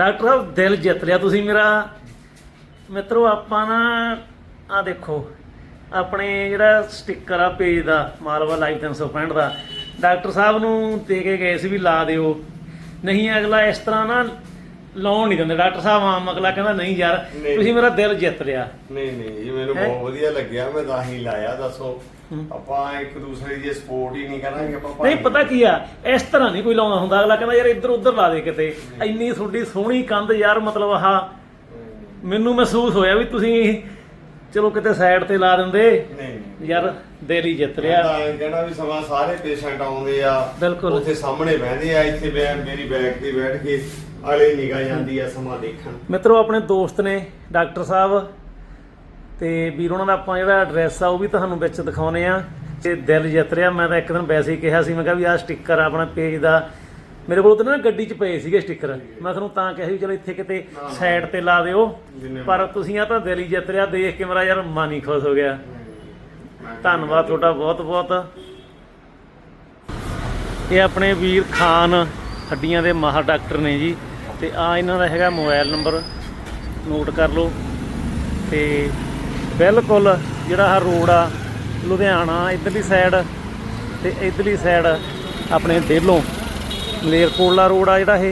Doctor ਸਾਹਿਬ, ਦਿਲ ਜਿੱਤ ਲਿਆ ਤੁਸੀਂ ਮੇਰਾ। ਮਿੱਤਰੋ, ਆਪਾਂ ਨਾ, ਆ ਦੇਖੋ, ਆਪਣੇ ਜਿਹੜਾ ਸਟicker ਆ ਪੇਜ ਦਾ, ਮਾਲਵਾ ਲਾਈਵ 365 ਦਾ, ਡਾਕਟਰ ਸਾਹਿਬ ਨੂੰ ਦੇ ਕੇ ਗਏ ਸੀ ਵੀ ਲਾ ਦਿਓ। ਨਹੀਂ, ਅਗਲਾ ਇਸ ਤਰ੍ਹਾਂ ਨਾ ਲਾਉਣ ਨਹੀਂ ਦਿੰਦੇ ਡਾਕਟਰ ਸਾਹਿਬ ਆਮ ਅਗਲਾ ਕਹਿੰਦਾ ਨਹੀਂ ਯਾਰ ਨਹੀਂ। ਤੁਸੀਂ ਮੇਰਾ ਦਿਲ ਜਿੱਤ ਲਿਆ ਨਹੀਂ ਨਹੀਂ ਜੀ ਮੈਨੂੰ ਹੈਂ? ਬਹੁਤ ਵਧੀਆ ਲੱਗਿਆ ਮੈਂ ਤਾਂ ਹੀ ਲਾਇਆ ਦੱਸੋ। ਆਪਾਂ ਇੱਕ ਦੂਸਰੇ ਦੀ ਸਪੋਰਟ ਹੀ ਨਹੀਂ ਕਰਾਂਗੇ ਆਪਾਂ ਨਹੀਂ ਭਾਈ- ਪਤਾ ਕੀ ਆ ਇਸ ਤਰ੍ਹਾਂ ਨਹੀਂ ਕੋਈ ਲਾਉਂਦਾ ਹੁੰਦਾ ਅਗਲਾ ਕਹਿੰਦਾ ਯਾਰ ਇੱਧਰ ਉੱਧਰ ਲਾ ਦੇ ਕਿਤੇ ਇੰਨੀ ਤੁਹਾਡੀ ਸੋਹਣੀ ਕੰਧ ਯਾਰ ਮਤਲਬ ਆਹ। ਮੈਨੂੰ ਮਹਿਸੂਸ ਹੋਇਆ ਵੀ ਤੁਸੀਂ ਚਲੋ ਕਿਤੇ ਸਾਈਡ ਤੇ ਲਾ ਦਿੰਦੇ। ਨਹੀਂ ਨਹੀਂ। ਯਾਰ ਦਿਲ ਹੀ ਜਿੱਤ ਮੈਂ ਰਿਹਾ ਐਂ ਕਹਿਣਾ ਵੀ ਸਮਾਂ ਸਾਰੇ ਪੇਸ਼ੈਂਟ ਆਉਂਦੇ ਆ। ਬਿਲਕੁਲ। ਉੱਥੇ ਸਾਹਮਣੇ ਬਹਿੰਦੇ ਆ ਇੱਥੇ ਬੈ ਮੇਰੀ ਬੈਗ ਤੇ ਬੈਠ ਕੇ ਅਲੇ ਨਿਗਾਹ ਜਾਂਦੀ ਆ ਸਮਾਂ ਦੇਖਣ। ਮਿੱਤਰੋ ਆਪਣੇ ਦੋਸਤ ਨੇ ਡਾਕਟਰ ਸਾਹਿਬ ਤੇ ਵੀਰ ਉਹਨਾਂ ਦਾ ਆਪਾਂ ਜਿਹੜਾ ਐਡਰੈਸ ਆ ਉਹ ਵੀ ਤੁਹਾਨੂੰ ਵਿੱਚ ਦਿਖਾਉਨੇ ਆ। ਤੇ ਦਿਲ ਜਿੱਤ ਰਿਹਾ ਮੈਂ ਤਾਂ ਇੱਕ ਦਿਨ ਵੈਸੇ ਹੀ ਕਿਹਾ ਸੀ ਮੈਂ ਕਿਹਾ ਵੀ ਆਹ ਸਟicker ਆਪਣਾ ਪੇਜ ਦਾ। ਮੇਰੇ ਕੋਲ ਤਾਂ ਨਾ ਗੱਡੀ 'ਚ ਪਏ ਸੀਗੇ ਸਟicker ਮੈਂ ਤੁਹਾਨੂੰ ਤਾਂ ਕਿਹਾ ਸੀ ਵੀ ਚਲੋ ਇੱਥੇ ਕਿਤੇ ਸਾਈਡ ਤੇ ਲਾ ਦਿਓ। ਪਰ ਤੁਸੀਂ ਆ ਤਾਂ ਦਿਲ ਹੀ ਜਿੱਤ ਰਿਹਾ ਦੇਖ ਕੇ ਮੇਰਾ ਯਾਰ ਮਨ ਹੀ ਖੁਸ਼ ਹੋ ਗਿਆ। ਧੰਨਵਾਦ ਤੁਹਾਡਾ ਬਹੁਤ ਬਹੁਤ ਇਹ ਆਪਣੇ ਵੀਰ ਖਾਨ ਹੱਡੀਆਂ ਦੇ ਮਾਹਰ ਡਾਕਟਰ ਨੇ ਜੀ। ਤੇ ਆ ਇਹਨਾਂ ਦਾ ਹੈਗਾ ਮੋਬਾਈਲ ਨੰਬਰ। ਨੋਟ ਕਰ ਲਓ। ਤੇ ਬਿਲਕੁਲ ਜਿਹੜਾ ਆਹ ਰੋਡ ਆ ਲੁਧਿਆਣਾ ਇਧਰਲੀ ਸਾਈਡ ਤੇ ਇਧਰਲੀ ਸਾਈਡ ਆਪਣੇ ਡੇਲੋਂ। ਮਲੇਰਕੋਟਲਾ ਰੋਡ ਆ ਜਿਹੜਾ ਇਹ।